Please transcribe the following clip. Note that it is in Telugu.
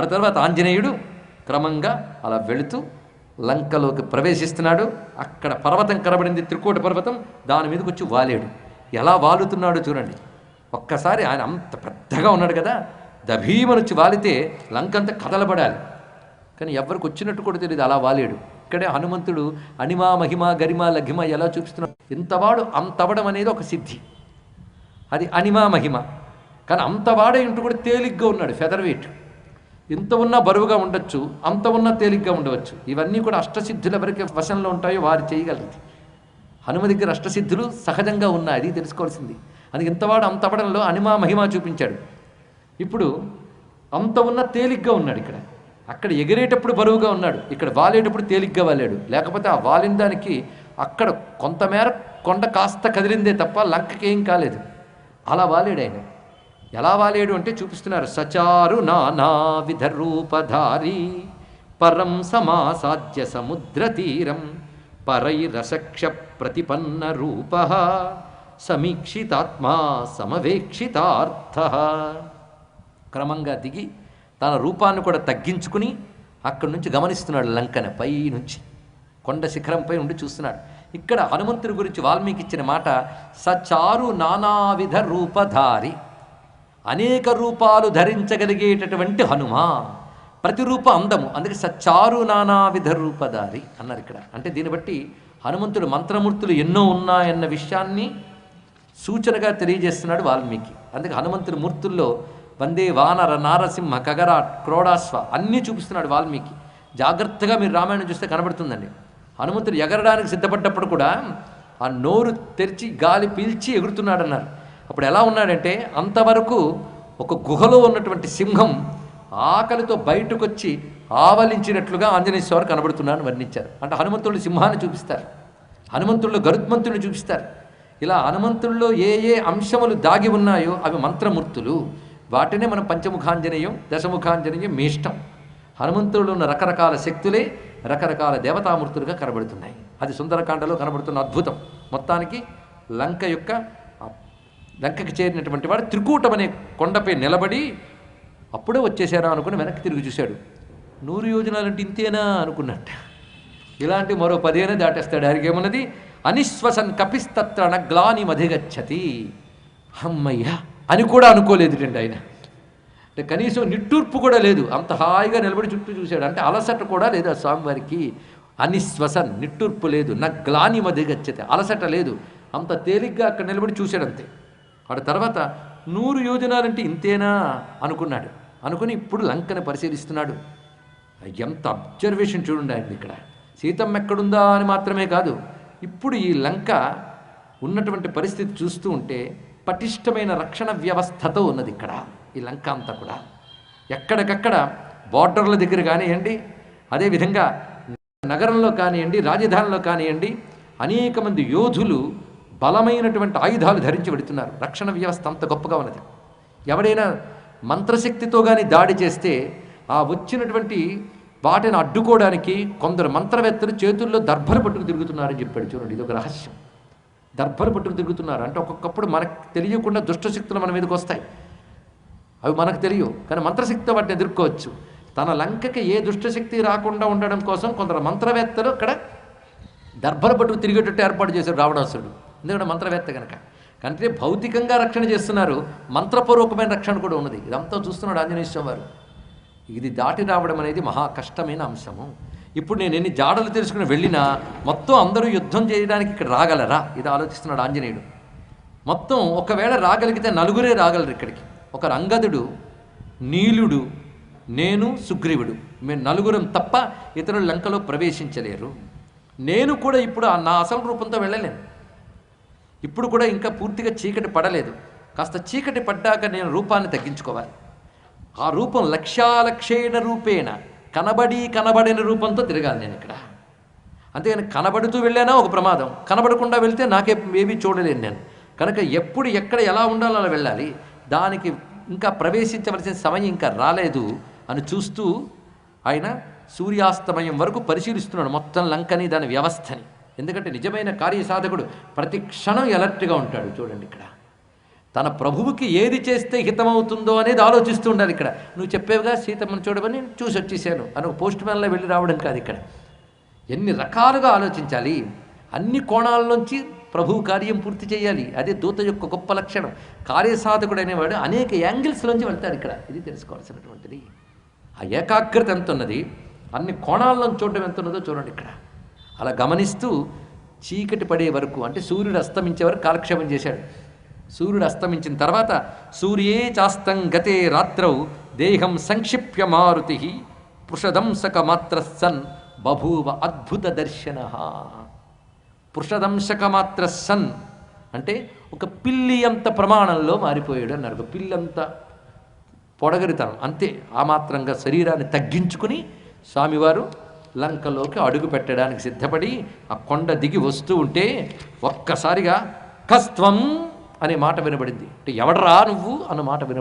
ఆ తర్వాత ఆంజనేయుడు క్రమంగా అలా వెళుతూ లంకలోకి ప్రవేశిస్తున్నాడు. అక్కడ పర్వతం కనబడింది త్రికోట పర్వతం. దాని మీదకి వచ్చి వాలేడు. ఎలా వాలుతున్నాడో చూడండి. ఒక్కసారి ఆయన అంత పెద్దగా ఉన్నాడు కదా. దభీమనొచ్చి వాలితే లంకంతా కదలబడాలి. కానీ ఎవరికి వచ్చినట్టు కూడా తెలియదు అలా వాలేడు. ఇక్కడే హనుమంతుడు అనిమా మహిమ గరిమ లఘిమ ఎలా చూపిస్తున్నాడు? ఇంతవాడు అంతవడం అనేది ఒక సిద్ధి. అది అనిమా మహిమ. కానీ అంతవాడే ఇంటూ కూడా తేలిగ్గా ఉన్నాడు ఫెదర్ వెయిట్ ఇంత ఉన్నా బరువుగా ఉండొచ్చు అంత ఉన్నా తేలిగ్గా ఉండవచ్చు. ఇవన్నీ కూడా అష్టసిద్ధుల ఎవరికి వశంలో ఉంటాయో వారు చేయగలది హనుమ దగ్గర అష్టసిద్ధులు సహజంగా ఉన్నాయి అది తెలుసుకోవాల్సింది. అది ఇంతవాడు అంత అంతవడంలో అనిమా మహిమ చూపించాడు. ఇప్పుడు అంత ఉన్న తేలిగ్గా ఉన్నాడు ఇక్కడ. అక్కడ ఎగిరేటప్పుడు బరువుగా ఉన్నాడు. ఇక్కడ వాలేటప్పుడు తేలిగ్గా వాలాడు. లేకపోతే ఆ వాలిన దానికి అక్కడ కొంతమేర కొండ కాస్త కదిలిందే తప్ప లంకకి ఏం కాలేదు. అలా వాలేడు ఆయన. ఎలా వాలేడు అంటే చూపిస్తున్నారు. సచారు నానావిధ రూపధారి పరం సమాసాధ్య సముద్ర తీరం పరైరసక్ష ప్రతిపన్న రూప సమీక్షితాత్మా సమవేక్షితార్థ. క్రమంగా దిగి తన రూపాన్ని కూడా తగ్గించుకుని అక్కడి నుంచి గమనిస్తున్నాడు లంకను పై నుంచి. కొండ శిఖరంపై ఉండి చూస్తున్నాడు. ఇక్కడ హనుమంతుడి గురించి వాల్మీకి ఇచ్చిన మాట సచారు నానావిధ రూపధారి అనేక రూపాలు ధరించగలిగేటటువంటి హనుమ ప్రతి రూప అందము అందుకే సచారు నానావిధ రూపధారి అన్నారు ఇక్కడ. అంటే దీన్ని బట్టి హనుమంతుడు మంత్రమూర్తులు ఎన్నో ఉన్నాయన్న విషయాన్ని సూచనగా తెలియజేస్తున్నాడు వాల్మీకి. అందుకే హనుమంతుడి మూర్తుల్లో వందే వానర నారసింహ కగర క్రోడాశ్వ అన్నీ చూపిస్తున్నాడు వాల్మీకి. జాగ్రత్తగా మీరు రామాయణం చూస్తే కనబడుతుందండి. హనుమంతుడు ఎగరడానికి సిద్ధపడ్డప్పుడు కూడా ఆ నోరు తెరిచి గాలి పీల్చి ఎగురుతున్నాడన్నారు. అప్పుడు ఎలా ఉన్నాడంటే అంతవరకు ఒక గుహలో ఉన్నటువంటి సింహం ఆకలితో బయటకు వచ్చి ఆవలించినట్లుగా ఆంజనేయ స్వామి కనబడుతున్నాను వర్ణించారు. అంటే హనుమంతుడు సింహాన్ని చూపిస్తారు. హనుమంతుల్లో గరుత్మంతుడిని చూపిస్తారు. ఇలా హనుమంతుల్లో ఏ ఏ అంశములు దాగి ఉన్నాయో అవి మంత్రమూర్తులు. వాటినే మనం పంచముఖాంజనేయం దశముఖాంజనేయం మీ ఇష్టం హనుమంతుడు ఉన్న రకరకాల శక్తులే రకరకాల దేవతామూర్తులుగా కనబడుతున్నాయి. అది సుందరకాండలో కనబడుతున్న అద్భుతం. మొత్తానికి లంక యొక్క లంకకి చేరినటువంటి వాడు త్రికూటం అనే కొండపై నిలబడి అప్పుడే వచ్చేసారా అనుకుని వెనక్కి తిరిగి చూశాడు. నూరు యోజనాలంటే ఇంతేనా అనుకున్నట్ట. ఇలాంటి మరో పదేనే దాటేస్తాడు. ఆయనకేమున్నది అనిశ్వసన్ కపిస్తత్ర నగ్లాని మధిగచ్చతి. అమ్మయ్య! అని కూడా అనుకోలేదు రండి ఆయన. అంటే కనీసం నిట్టూర్పు కూడా లేదు. అంత హాయిగా నిలబడి చుట్టూ చూశాడు. అంటే అలసట కూడా లేదు ఆ స్వామివారికి. అనిశ్వసన్ నిట్టూర్పు లేదు. నగ్లాని మధిగచ్చతి. అలసట లేదు. అంత తేలిగ్గా అక్కడ నిలబడి చూశాడంతే. వాడు తర్వాత నూరు యోజనాలంటే ఇంతేనా అనుకున్నాడు. అనుకుని ఇప్పుడు లంకను పరిశీలిస్తున్నాడు. ఎంత అబ్జర్వేషన్ చూడండి ఆయన ఇక్కడ. సీతమ్మ ఎక్కడుందా అని మాత్రమే కాదు ఇప్పుడు ఈ లంక ఉన్నటువంటి పరిస్థితి చూస్తూ ఉంటే పటిష్టమైన రక్షణ వ్యవస్థతో ఉన్నది ఇక్కడ ఈ లంక అంతా కూడా. ఎక్కడికక్కడ బార్డర్ల దగ్గర కానివ్వండి అదేవిధంగా నగరంలో కానివ్వండి రాజధానిలో కానివ్వండి అనేక మంది యోధులు బలమైనటువంటి ఆయుధాలు ధరించి పెడుతున్నారు రక్షణ వ్యవస్థ అంత గొప్పగా ఉన్నది. ఎవడైనా మంత్రశక్తితో కానీ దాడి చేస్తే ఆ వచ్చినటువంటి వాటిని అడ్డుకోవడానికి కొందరు మంత్రవేత్తలు చేతుల్లో దర్భలు పట్టుకు తిరుగుతున్నారని చెప్పాడు చూడండి. ఇది ఒక రహస్యం. దర్భలు పట్టుకు తిరుగుతున్నారు. అంటే ఒక్కొక్కప్పుడు మనకు తెలియకుండా దుష్టశక్తులు మన మీదకి వస్తాయి. అవి మనకు తెలియవు. కానీ మంత్రశక్తితో వాటిని ఎదుర్కోవచ్చు. తన లంకకి ఏ దుష్టశక్తి రాకుండా ఉండడం కోసం కొందరు మంత్రవేత్తలు అక్కడ దర్భలు పట్టుకు తిరిగేటట్టు ఏర్పాటు చేశారు రావణాసురుడు. ఎందుకంటే మంత్రవేత్త కనుక కంటే భౌతికంగా రక్షణ చేస్తున్నారు మంత్రపూర్వకమైన రక్షణ కూడా ఉన్నది. ఇదంతా చూస్తున్నాడు ఆంజనేయ స్వామి వారు. ఇది దాటి రావడం అనేది మహా కష్టమైన అంశము. ఇప్పుడు నేను ఎన్ని జాడలు తెలుసుకుని వెళ్ళినా మొత్తం అందరూ యుద్ధం చేయడానికి ఇక్కడ రాగలరా? ఇది ఆలోచిస్తున్నాడు ఆంజనేయుడు. మొత్తం ఒకవేళ రాగలిగితే నలుగురే రాగలరు ఇక్కడికి. ఒక రంగదుడు నీలుడు నేను సుగ్రీవుడు. మేము నలుగురం తప్ప ఇతరులు లంకలో ప్రవేశించలేరు. నేను కూడా ఇప్పుడు ఆ నా అసలు రూపంతో వెళ్ళలేను. ఇప్పుడు కూడా ఇంకా పూర్తిగా చీకటి పడలేదు. కాస్త చీకటి పడ్డాక నేను రూపాన్ని తగ్గించుకోవాలి. ఆ రూపం లక్ష్యాలక్షేణ రూపేణ. కనబడి కనబడిన రూపంతో తిరగాలి నేను ఇక్కడ. అంతేగాని కనబడుతూ వెళ్ళానా ఒక ప్రమాదం. కనబడకుండా వెళ్తే నాకే ఏమీ చూడలేను నేను. కనుక ఎప్పుడు ఎక్కడ ఎలా ఉండాలో అలా వెళ్ళాలి. దానికి ఇంకా ప్రవేశించవలసిన సమయం ఇంకా రాలేదు అని చూస్తూ ఆయన సూర్యాస్తమయం వరకు పరిశీలిస్తున్నాడు మొత్తం లంకని దాని వ్యవస్థని. ఎందుకంటే నిజమైన కార్యసాధకుడు ప్రతి క్షణం ఎలర్ట్గా ఉంటాడు చూడండి ఇక్కడ. తన ప్రభువుకి ఏది చేస్తే హితమవుతుందో అనేది ఆలోచిస్తూ ఉండాలి ఇక్కడ. నువ్వు చెప్పేవిగా సీతమ్మను చూడమని చూసి వచ్చేసాను అని పోస్ట్ మ్యాన్లో వెళ్ళి రావడం కాదు ఇక్కడ. ఎన్ని రకాలుగా ఆలోచించాలి. అన్ని కోణాల నుంచి ప్రభువు కార్యం పూర్తి చేయాలి. అదే దూత యొక్క గొప్ప లక్షణం. కార్యసాధకుడు అనేవాడు అనేక యాంగిల్స్లోంచి వెళ్తారు ఇక్కడ. ఇది తెలుసుకోవాల్సినటువంటిది. ఆ ఏకాగ్రత ఎంత ఉన్నది అన్ని కోణాలను చూడడం ఎంత ఉన్నదో చూడండి ఇక్కడ. అలా గమనిస్తూ చీకటి పడే వరకు అంటే సూర్యుడు అస్తమించే వరకు కాలక్షేపం చేశాడు. సూర్యుడు అస్తమించిన తర్వాత సూర్యే చాస్తం గతే రాత్రౌ దేహం సంక్షిప్య మారుతి పృషదంసక మాత్ర సన్ బభూవ అద్భుత దర్శన. పృషదంశక మాత్ర సన్ అంటే ఒక పిల్లి అంత ప్రమాణంలో మారిపోయాడు అన్నారు ఒక పిల్లంత పొడగరితనం అంతే. ఆ మాత్రంగా శరీరాన్ని తగ్గించుకుని స్వామివారు లంకలోకి అడుగు పెట్టడానికి సిద్ధపడి ఆ కొండ దిగి వస్తూ ఉంటే ఒక్కసారిగా కస్త్వం అనే మాట వినబడింది. అంటే ఎవడరా నువ్వు అన్న మాట విన